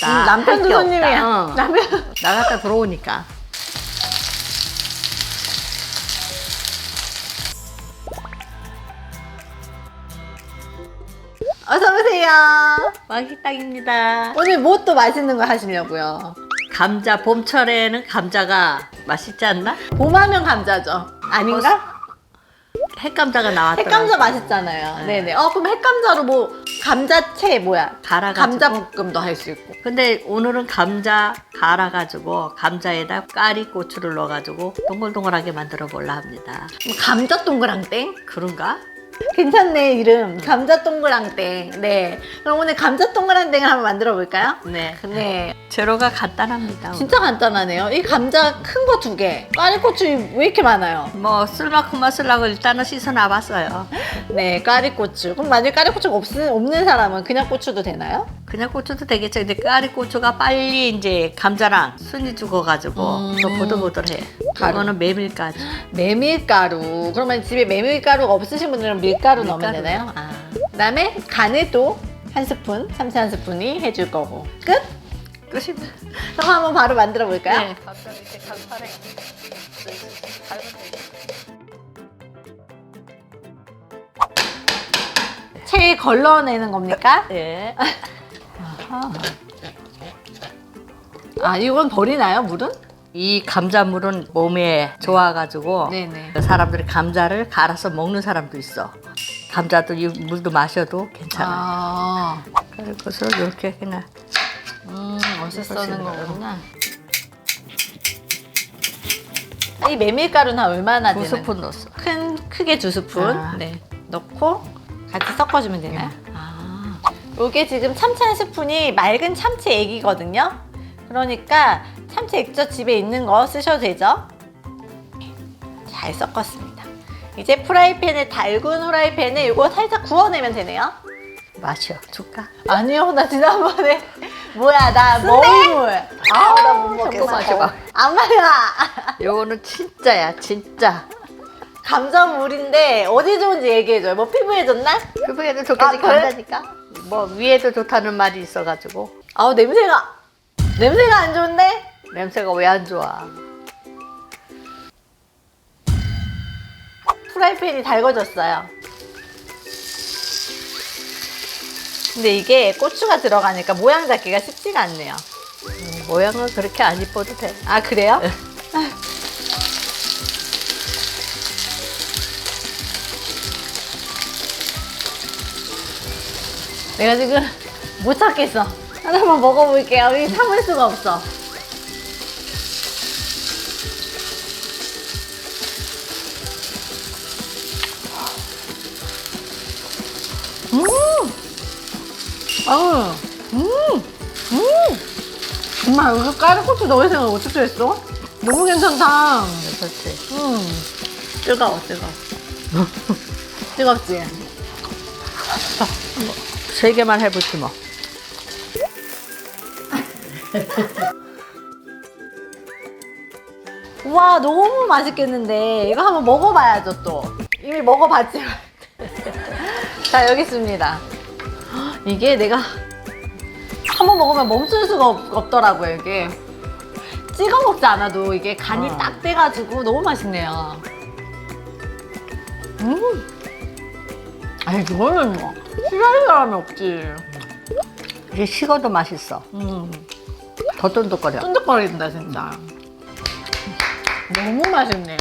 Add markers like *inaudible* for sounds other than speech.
없다. 음, 남편도 할게 없다. 손님이야. 어. 남편. *laughs* 나갔다 들어오니까. 어서 오세요. 맛있당입니다. 오늘 뭐 또 맛있는 거 하시려고요? 감자 봄철에는 감자가 맛있지 않나? 봄하면 감자죠. 아닌가? 핵감자가 나왔더라고. 핵감자 맛있잖아요. 네. 네네. 어 그럼 핵감자로 뭐 감자채 뭐야? 갈아가지고. 감자볶음도 할 수 있고. 근데 오늘은 감자 갈아가지고 감자에다 까리 고추를 넣어가지고 동글동글하게 만들어 볼라 합니다. 뭐 감자 동그랑땡? 그런가? 괜찮네 이름. 감자 동그랑땡. 네. 그럼 오늘 감자 동그랑땡을 한번 만들어 볼까요? 네. 네. 재료가 간단합니다. 진짜 간단하네요. 이 감자 큰 거 두 개. 까리고추 왜 이렇게 많아요? 뭐 쓸만큼만 쓰려고 일단은 씻어 놔봤어요. 네, 까리고추. 그럼 만약 까리고추가 없, 없는 사람은 그냥 고추도 되나요? 그냥 고추도 되겠죠. 근데 까리 고추가 빨리 이제 감자랑 순이 죽어가지고 음. 또 보들보들해. 가루. 이거는 메밀가루. 메밀가루. 그러면 집에 메밀가루가 없으신 분들은 밀가루 넣으면 밀가루. 되나요? 아. 그다음에 간에도 한 스푼, 참치 한 스푼이 해줄 거고. 끝? 끝입니다. 그럼 한번 바로 만들어 볼까요? 네. 감자 이렇게 간판에 갈면 채 걸러내는 겁니까? 네. *laughs* 아, 이건 버리나요, 물은? 이 감자물은 몸에 좋아가지고 네네. 사람들이 감자를 갈아서 먹는 사람도 있어. 감자도 이 물도 마셔도 괜찮아. 아, 그래서 이렇게 그냥 음, 어디서 써는 거구나. 이 메밀가루는 한 얼마나 두 되나요? 스푼 넣었어. 큰 크게 두 스푼 아. 네 넣고 같이 섞어주면 되나요? 아 이게 지금 참치 한 스푼이 맑은 참치 액이거든요. 그러니까 참치 액젓 집에 있는 거 쓰셔도 되죠. 잘 섞었습니다. 이제 프라이팬에 달군 프라이팬에 이거 살짝 구워내면 되네요. 마셔. 줄까? 아니요, 나 지난번에 *laughs* 뭐야 나 먹물. 아우 나못 먹겠어. 잠깐 마셔봐. 안 마셔. *laughs* 요거는 진짜야, 진짜. 감자물인데 어디 좋은지 얘기해줘요. 뭐 피부에 좋나? 피부에도 좋겠지, 아, 그래? 감자니까. 뭐 위에도 좋다는 말이 있어가지고 아우 냄새가 냄새가 안 좋은데? 냄새가 왜 안 좋아? 프라이팬이 달궈졌어요. 근데 이게 고추가 들어가니까 모양 잡기가 쉽지가 않네요. 음, 모양은 그렇게 안 이뻐도 돼. 아 그래요? 내가 지금 못 찾겠어. 하나만 먹어볼게요. 이 참을 수가 없어. 음! 아, 음! 음! 정말 이거 까르고추 넣을 생각 어떻게 했어? 너무 괜찮다. 그렇지. 음, 뜨거워, 뜨거워. *laughs* 뜨겁지? 세 개만 해보지 뭐. *laughs* 와 너무 맛있겠는데 이거 한번 먹어봐야죠 또 이미 먹어봤지만 자 여기 있습니다. 이게 내가 한 번 먹으면 멈출 수가 없, 더라고요 이게. 찍어 먹지 않아도 이게 간이 어. 딱 돼가지고 너무 맛있네요. 음. 아니 이거는 뭐 싫어하는 사람이 없지. 이게 식어도 맛있어. 음. 더 쫀득거려. 쫀득거린다 진짜. 너무 맛있네요